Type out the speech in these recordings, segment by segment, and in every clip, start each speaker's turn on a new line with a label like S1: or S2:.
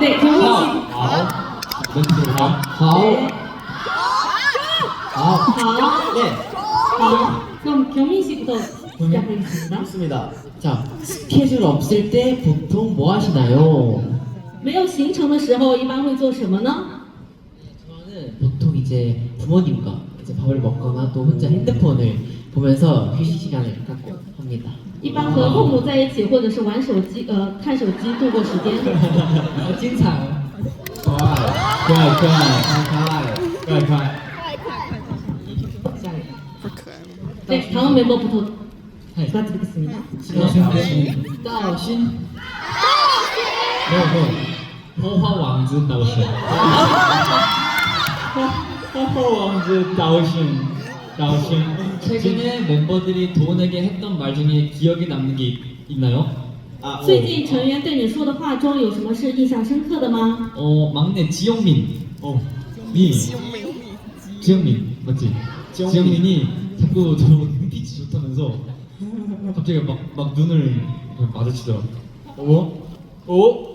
S1: 네, 경민 씨.
S2: 好，멘트好，好，
S1: 네.
S2: 好，
S1: 자,
S2: 네.
S1: 자, 그럼 경민 씨부터 시작하겠습니다.
S2: 좋습니다. 자, 스케줄 없을 때 보통 뭐 하시나요?
S1: 没有行程的时候，一般会做什么呢？
S2: 저는 보통 이제 부모님과 이제 밥을 먹거나 또 혼자 핸드폰을 보면서 휴식 시간을 갖고 합니다.
S1: 一般和父母在一起，或者是玩手机，呃，看手机度过时间。
S2: 精彩哦！可爱，可爱，可爱，可爱，可爱。下一个，
S1: 네, 다음 멤버부터
S2: 네.
S1: 부탁드리겠습니다.
S2: 道心，道心，没有没有，花花王子道心，花花王子道心，道心。
S3: 최근에 멤버들이 도훈에게 했던 말 중에 기억에 남는 게 있- 있나요?
S2: 아,
S1: 最近成员对你说的话中有什么是印象深刻的吗？
S3: 어 막내 지영민
S2: 어,
S3: 이 지영민 맞지?
S2: 지영민.
S3: 지영민이 자꾸 저 눈빛이 좋다면서 갑자기 막, 막 눈을 그냥 마주치더라고
S2: 어, 어,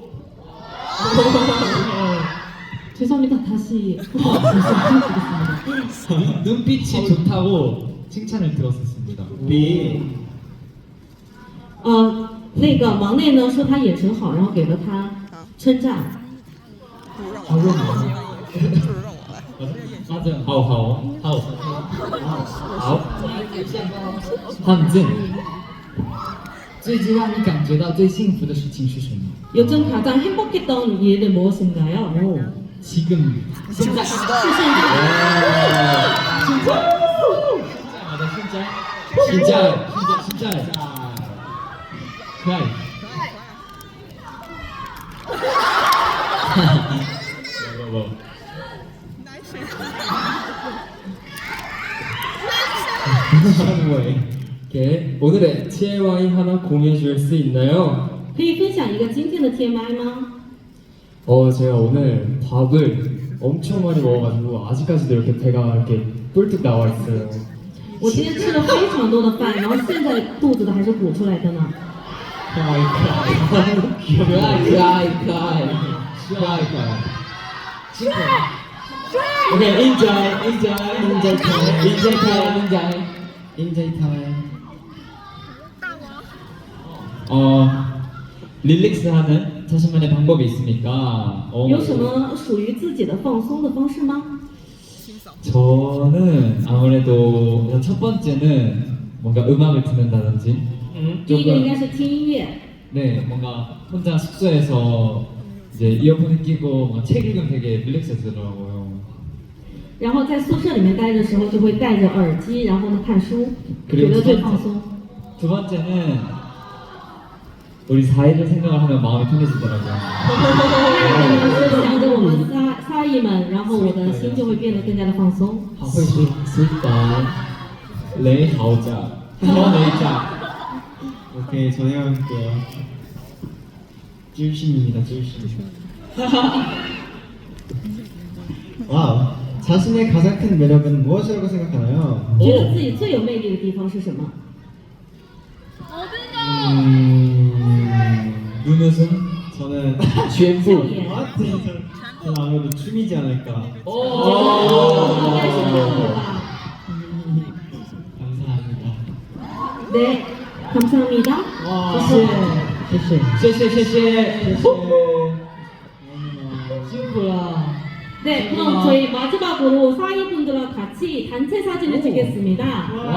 S1: 죄송합니다. 다시 한번 부탁드리겠습니다.
S3: 눈빛이 좋다고 칭찬을 들었었습니다
S2: 비.
S1: 呃，那个忙内呢说他眼神好，然后给了他称赞。
S3: 맞아 하오 하오 하오 하오 한진 最近让你感觉到最幸福的事情是什么？
S1: 요즘 가장 행복했던 일은 무엇인가요?
S3: 오 지금
S1: 진짜.
S3: 진짜 맞아 진짜 진짜 진짜 진짜 그래 뭐, 뭐.
S4: 네, 오늘의 TMI 하나 공유해 줄 수 있나요?
S1: 可以分享一个今天的 TMI 吗？
S4: 어, 제가 오늘 밥을 엄청 많이 먹어가지고 아직까지도 이렇게 배가 이렇게 뿔뚝 나와 있어요.
S1: 我今天吃了非常多的饭，然后现在肚子都还是鼓出来的呢。
S2: 그아이, 그아이, 그아이, 그아이, 그아이. 오케이, 인자이, 인자이, 인자이 타임, 인자이 타임, 인자이, 인자이 타임.
S3: 어 릴렉스하는 자신만의 방법이 있습니까? 어,
S1: 有什么属于自己的放松的方式吗？
S3: 저는 아무래도 우선 첫 번째는 뭔가 음악을 듣는다든지
S1: 第一个应该是听音乐，
S3: 네 뭔가 혼자 숙소에서 이제 이어폰을 끼고 뭔가 책 읽으면 되게 릴렉스해지더라고요
S1: 然后在宿舍里面待的时候就会戴着耳机，然后呢看书，觉
S3: 그리고
S1: 得
S3: 두
S1: 最
S3: 번째,
S1: 放松。
S3: 두 번째는 우리 사이를 생각을 하면 마음이 편해지더라고요
S1: 第二个呢是想着我们 仨仨姨们，然后我的心就会变得更加的放松。
S2: 스윗, 스윗밤.
S3: 레이 하오자 허네이자
S2: 오케이, 저희 함께. 찔신입니다, 찔신. 와우. 자신의 가장 큰 매력은 무엇이라고 생각하나요?
S1: 觉得自己最有魅力的地方是什么？
S2: 음,
S3: 눈웃음
S2: 저는
S1: 笑颜。
S2: 저는 아 아무래도 춤이지 않을까.
S1: 오.
S2: 감사합니다.
S1: 네, 감사합니다.
S2: 와.
S1: 쉐쉐.
S3: 쉐쉐 쉐쉐.
S2: 친구야.
S1: 네, 그럼 저희 마지막으로 사회분들과 같이 단체 사진을 찍겠습니다. 와.